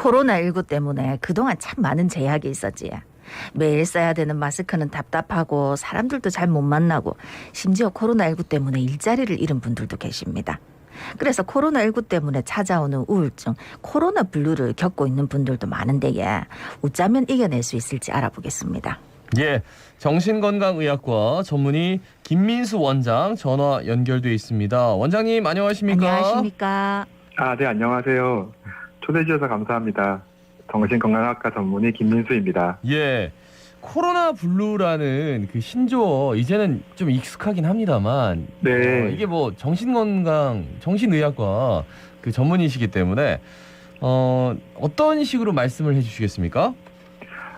코로나19 때문에 그동안 참 많은 제약이 있었지. 매일 써야 되는 마스크는 답답하고 사람들도 잘 못 만나고 심지어 코로나19 때문에 일자리를 잃은 분들도 계십니다. 그래서 코로나19 때문에 찾아오는 우울증, 코로나 블루를 겪고 있는 분들도 많은데 예, 웃자면 이겨낼 수 있을지 알아보겠습니다. 예, 정신건강의학과 전문의 김민수 원장 전화 연결돼 있습니다. 원장님 안녕하십니까? 안녕하십니까? 아, 네, 안녕하세요. 초대해 주셔서 감사합니다. 정신건강학과 전문의 김민수입니다. 예, 코로나 블루라는 그 신조어 이제는 좀 익숙하긴 합니다만 네. 어, 이게 뭐 정신건강 정신의학과 그 전문의시기 때문에 어, 어떤 식으로 말씀을 해주시겠습니까?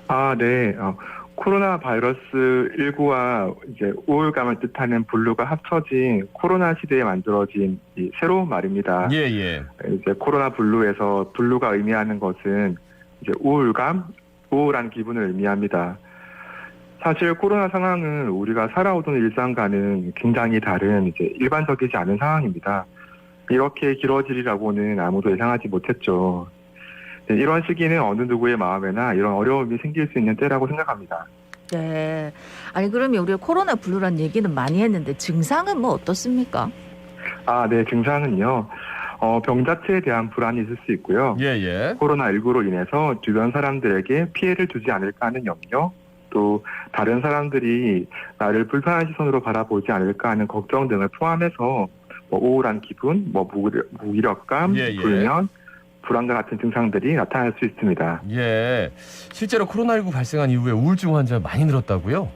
아, 네. 어, 코로나 바이러스 19와 이제 우울감을 뜻하는 블루가 합쳐진 코로나 시대에 만들어진 이 새로운 말입니다. 예, 예. 이제 코로나 블루에서 블루가 의미하는 것은 이제 우울감, 우울한 기분을 의미합니다. 사실 코로나 상황은 우리가 살아오던 일상과는 굉장히 다른 이제 일반적이지 않은 상황입니다. 이렇게 길어지리라고는 아무도 예상하지 못했죠. 네, 이런 시기는 어느 누구의 마음에나 이런 어려움이 생길 수 있는 때라고 생각합니다. 네. 아니 그러면 우리가 코로나 블루란 얘기는 많이 했는데 증상은 뭐 어떻습니까? 아, 네, 증상은요. 어, 병 자체에 대한 불안이 있을 수 있고요. 예, 예. 코로나19로 인해서 주변 사람들에게 피해를 주지 않을까 하는 염려, 또 다른 사람들이 나를 불편한 시선으로 바라보지 않을까 하는 걱정 등을 포함해서 뭐 우울한 기분, 뭐 무기력, 무기력감, 예, 예. 불면, 불안과 같은 증상들이 나타날 수 있습니다. 예. 실제로 코로나19 발생한 이후에 우울증 환자 많이 늘었다고요?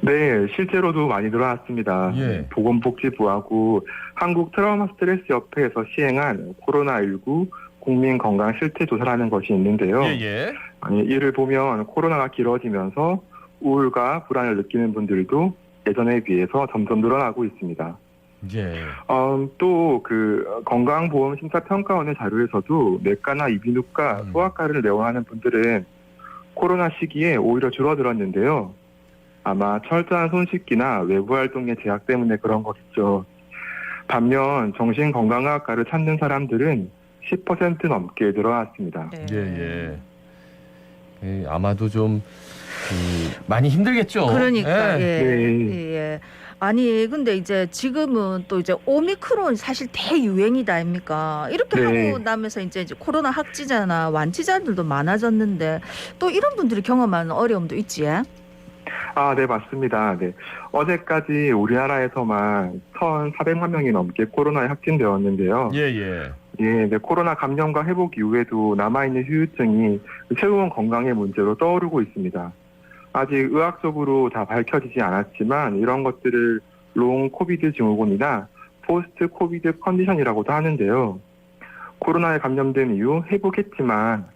네, 실제로도 많이 늘어났습니다. 예. 보건복지부하고 한국 트라우마 스트레스 협회에서 시행한 코로나19 국민 건강 실태 조사라는 것이 있는데요. 예, 예. 아니, 이를 보면 코로나가 길어지면서 우울과 불안을 느끼는 분들도 예전에 비해서 점점 늘어나고 있습니다. 예. 음, 또그 건강보험심사평가원의 자료에서도 내과나 이비인후과, 음. 소아과를 내원하는 분들은 코로나 시기에 오히려 줄어들었는데요. 아마 철저한 손 씻기나 외부 활동의 제약 때문에 그런 것이죠. 반면 정신건강의학과를 찾는 사람들은 10% 넘게 늘어났습니다. 네. 예, 예. 예, 아마도 좀 그, 많이 힘들겠죠. 그러니까 예. 예. 네. 예. 예. 아니 근데 이제 지금은 또 이제 오미크론 사실 대유행이다 아닙니까? 이렇게 네. 하고 나면서 이제 이제 코로나 확진자나 완치자들도 많아졌는데 또 이런 분들이 경험하는 어려움도 있지. 예? 아, 네, 맞습니다. 네. 어제까지 우리나라에서만 1,400만 명이 넘게 코로나에 확진되었는데요. 예, 예. 예, 네, 코로나 감염과 회복 이후에도 남아있는 후유증이 새로운 건강의 문제로 떠오르고 있습니다. 아직 의학적으로 다 밝혀지지 않았지만 이런 것들을 롱 코비드 증후군이나 포스트 코비드 컨디션이라고도 하는데요. 코로나에 감염된 이후 회복했지만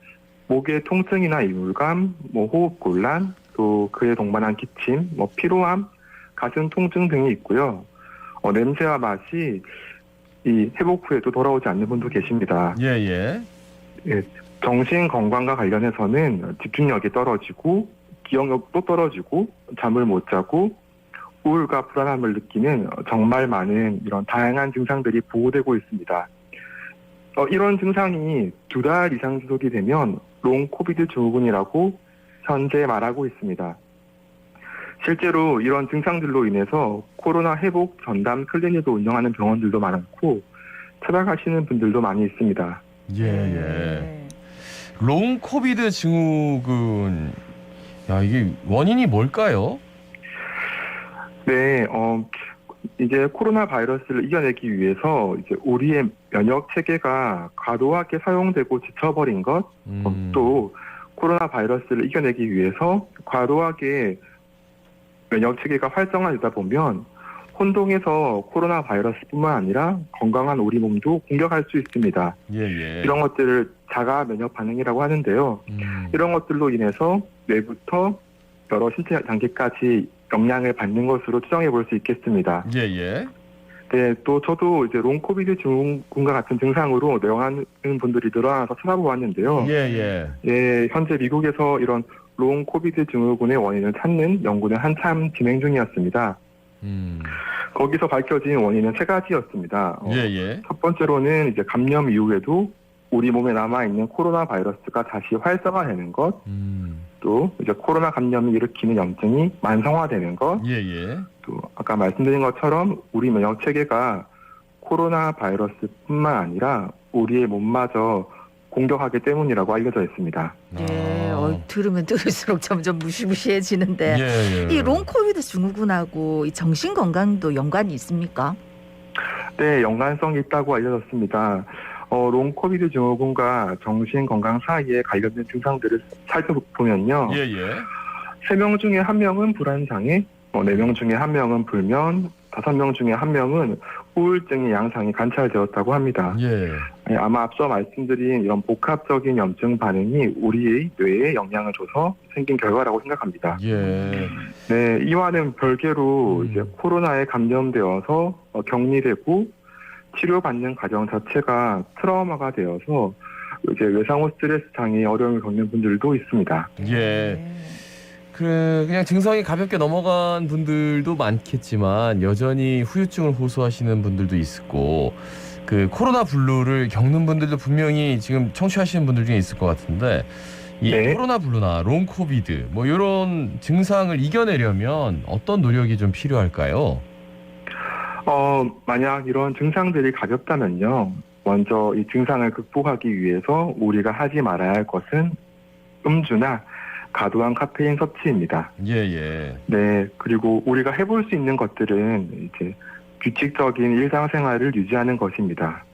목의 통증이나 이물감, 뭐 호흡 곤란, 또 그에 동반한 기침, 뭐 피로함, 가슴 통증 등이 있고요. 어, 냄새와 맛이 이 회복 후에도 돌아오지 않는 분도 계십니다. 예, 예. 정신 건강과 관련해서는 집중력이 떨어지고 기억력도 떨어지고 잠을 못 자고 우울과 불안함을 느끼는 정말 많은 이런 다양한 증상들이 보고되고 있습니다. 어, 이런 증상이 두 달 이상 지속이 되면 롱 코비드 증후군이라고 현재 말하고 있습니다. 실제로 이런 증상들로 인해서 코로나 회복 전담 클리닉을 운영하는 병원들도 많고 찾아가시는 분들도 많이 있습니다. 예, 예. 롱 코비드 증후군. 야, 이게 원인이 뭘까요? 네, 어, 이제 코로나 바이러스를 이겨내기 위해서 이제 우리의 면역 체계가 과도하게 사용되고 지쳐버린 것, 어, 음. 또 코로나 바이러스를 이겨내기 위해서 과도하게 면역 체계가 활성화되다 보면 혼동해서 코로나 바이러스뿐만 아니라 건강한 우리 몸도 공격할 수 있습니다. 예, 예. 이런 것들을 자가 면역 반응이라고 하는데요. 음. 이런 것들로 인해서 뇌부터 여러 신체 단계까지 영향을 받는 것으로 추정해 볼 수 있겠습니다. 예, 예. 네, 또 저도 이제 롱 코비드 증후군과 같은 증상으로 내원하는 분들이 늘어나서 찾아보았는데요. 예, 예. 예, 현재 미국에서 이런 롱 코비드 증후군의 원인을 찾는 연구는 한참 진행 중이었습니다. 음. 거기서 밝혀진 원인은 세 가지였습니다. 어, 예, 예. 첫 번째로는 이제 감염 이후에도 우리 몸에 남아 있는 코로나 바이러스가 다시 활성화되는 것, 음. 또 이제 코로나 감염이 일으키는 염증이 만성화되는 것, 예, 예. 또 아까 말씀드린 것처럼 우리 면역 체계가 코로나 바이러스뿐만 아니라 우리의 몸마저 공격하기 때문이라고 알려져 있습니다. 네, 아. 어, 들으면 들을수록 점점 무시무시해지는데 예, 예. 이 롱코비드 증후군하고 이 정신 건강도 연관이 있습니까? 네, 연관성이 있다고 알려졌습니다. 어, 롱코비드 증후군과 정신 건강 사이에 관련된 증상들을 살펴보면요. 예, 예. 세명 중에 한 명은 불안 장애, 어, 네명 중에 한 명은 불면, 다섯 명 중에 한 명은 우울증의 양상이 관찰되었다고 합니다. 예. 네, 아마 앞서 말씀드린 이런 복합적인 염증 반응이 우리의 뇌에 영향을 줘서 생긴 결과라고 생각합니다. 예. 네, 이와는 별개로 음. 이제 코로나에 감염되어서 어, 격리되고 치료받는 과정 자체가 트라우마가 되어서 이제 외상후 스트레스 장애 어려움을 겪는 분들도 있습니다. 예. 네. 그 그냥 증상이 가볍게 넘어간 분들도 많겠지만 여전히 후유증을 호소하시는 분들도 있고 그 코로나 블루를 겪는 분들도 분명히 지금 청취하시는 분들 중에 있을 것 같은데 이 네. 코로나 블루나 롱 코비드 뭐 이런 증상을 이겨내려면 어떤 노력이 좀 필요할까요? 어, 만약 이런 증상들이 가볍다면요. 먼저 이 증상을 극복하기 위해서 우리가 하지 말아야 할 것은 음주나 과도한 카페인 섭취입니다. 예, 예. 네, 그리고 우리가 해볼 수 있는 것들은 이제 규칙적인 일상생활을 유지하는 것입니다.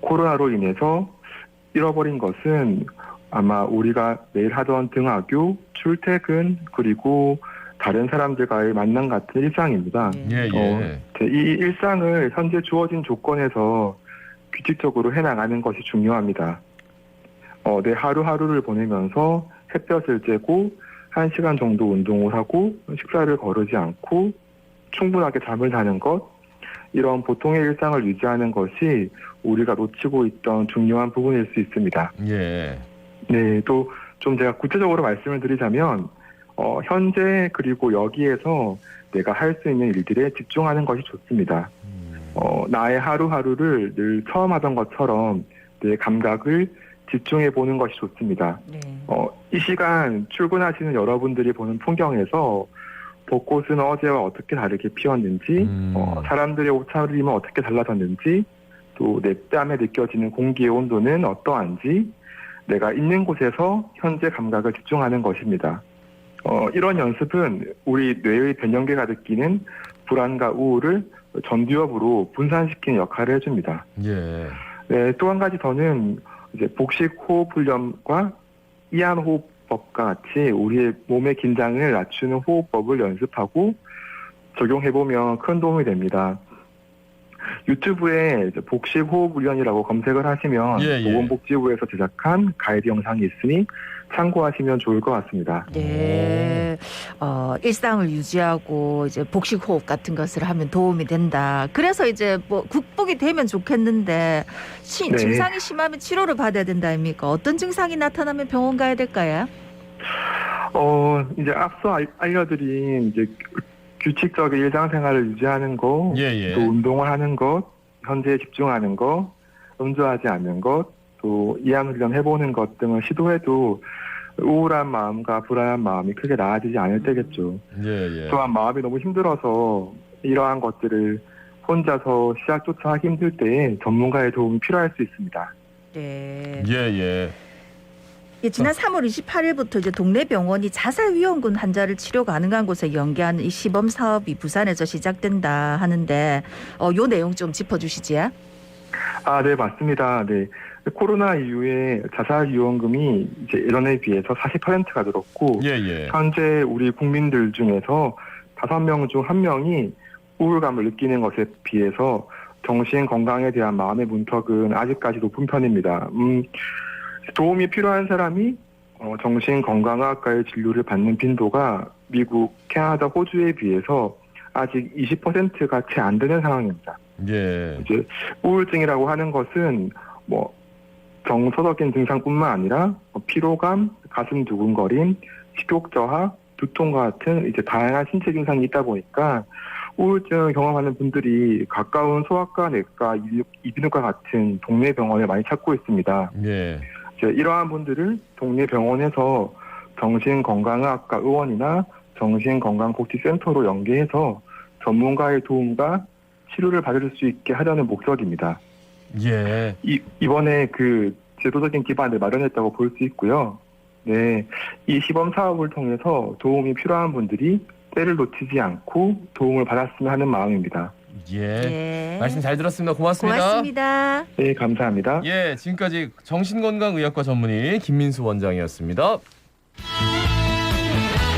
코로나로 인해서 잃어버린 것은 아마 우리가 매일 하던 등하교, 출퇴근, 그리고 다른 사람들과의 만남 같은 일상입니다. 네. 예, 예. 이 일상을 현재 주어진 조건에서 규칙적으로 해나가는 것이 중요합니다. 어, 내 하루하루를 보내면서 햇볕을 쬐고 한 시간 정도 운동을 하고 식사를 거르지 않고 충분하게 잠을 자는 것 이런 보통의 일상을 유지하는 것이 우리가 놓치고 있던 중요한 부분일 수 있습니다. 예. 네, 또 좀 제가 구체적으로 말씀을 드리자면 어, 현재 그리고 여기에서 내가 할 수 있는 일들에 집중하는 것이 좋습니다. 음. 어, 나의 하루하루를 늘 처음 하던 것처럼 내 감각을 집중해 보는 것이 좋습니다. 네. 어, 이 시간 출근하시는 여러분들이 보는 풍경에서 벚꽃은 어제와 어떻게 다르게 피었는지, 음. 어, 사람들의 옷차림은 어떻게 달라졌는지, 또 내 뺨에 느껴지는 공기의 온도는 어떠한지, 내가 있는 곳에서 현재 감각을 집중하는 것입니다. 어, 이런 연습은 우리 뇌의 변형계가 느끼는 불안과 우울을 전두엽으로 분산시키는 역할을 해줍니다. 예. 네, 또 한 가지 더는 이제 복식 호흡 훈련과 이완 호흡 법과 같이 우리의 몸의 긴장을 낮추는 호흡법을 연습하고 적용해 보면 큰 도움이 됩니다. 유튜브에 복식 호흡 훈련이라고 검색을 하시면 예, 예. 보건복지부에서 제작한 가이드 영상이 있으니 참고하시면 좋을 것 같습니다. 네. 어, 일상을 유지하고 이제 복식 호흡 같은 것을 하면 도움이 된다. 그래서 이제 뭐 극복이 되면 좋겠는데 시- 네. 증상이 심하면 치료를 받아야 된다 아닙니까? 어떤 증상이 나타나면 병원 가야 될까요? 어, 이제 앞서 알- 알려드린 이제 규칙적인 일상생활을 유지하는 거, 예, 예. 또 운동을 하는 것, 현재에 집중하는 것, 음주하지 않는 것, 또 이완 훈련 해보는 것 등을 시도해도 우울한 마음과 불안한 마음이 크게 나아지지 않을 때겠죠. 예, 예. 또한 마음이 너무 힘들어서 이러한 것들을 혼자서 시작조차 하기 힘들 때에 전문가의 도움이 필요할 수 있습니다. 네. 예, 예. 예, 지난 3월 28일부터 이제 동네 병원이 자살 위험군 환자를 치료 가능한 곳에 연계하는 이 시범 사업이 부산에서 시작된다 하는데 어, 요 내용 좀 짚어주시지. 아, 네, 맞습니다. 네. 코로나 이후에 자살 유언금이 이제 예전에 비해서 40%가 늘었고, 예, 예. 현재 우리 국민들 중에서 다섯 명 중 한 명이 우울감을 느끼는 것에 비해서 정신 건강에 대한 마음의 문턱은 아직까지 높은 편입니다. 음, 도움이 필요한 사람이 어, 정신 건강의학과의 진료를 받는 빈도가 미국, 캐나다, 호주에 비해서 아직 20%가 채 안 되는 상황입니다. 예. 이제 우울증이라고 하는 것은 뭐 정서적인 증상뿐만 아니라 뭐 피로감, 가슴 두근거림, 식욕 저하, 두통과 같은 이제 다양한 신체 증상이 있다 보니까 우울증 경험하는 분들이 가까운 소아과, 내과, 이비- 이비인후과 같은 동네 병원을 많이 찾고 있습니다. 예. 이러한 분들을 동네 병원에서 정신건강의학과 의원이나 정신건강복지센터로 연계해서 전문가의 도움과 치료를 받을 수 있게 하려는 목적입니다. 예. 이, 이번에 그 제도적인 기반을 마련했다고 볼 수 있고요. 네, 이 시범 사업을 통해서 도움이 필요한 분들이 때를 놓치지 않고 도움을 받았으면 하는 마음입니다. 예. 예. 말씀 잘 들었습니다. 고맙습니다. 고맙습니다. 네, 감사합니다. 예, 지금까지 정신건강의학과 전문의 김민수 원장이었습니다.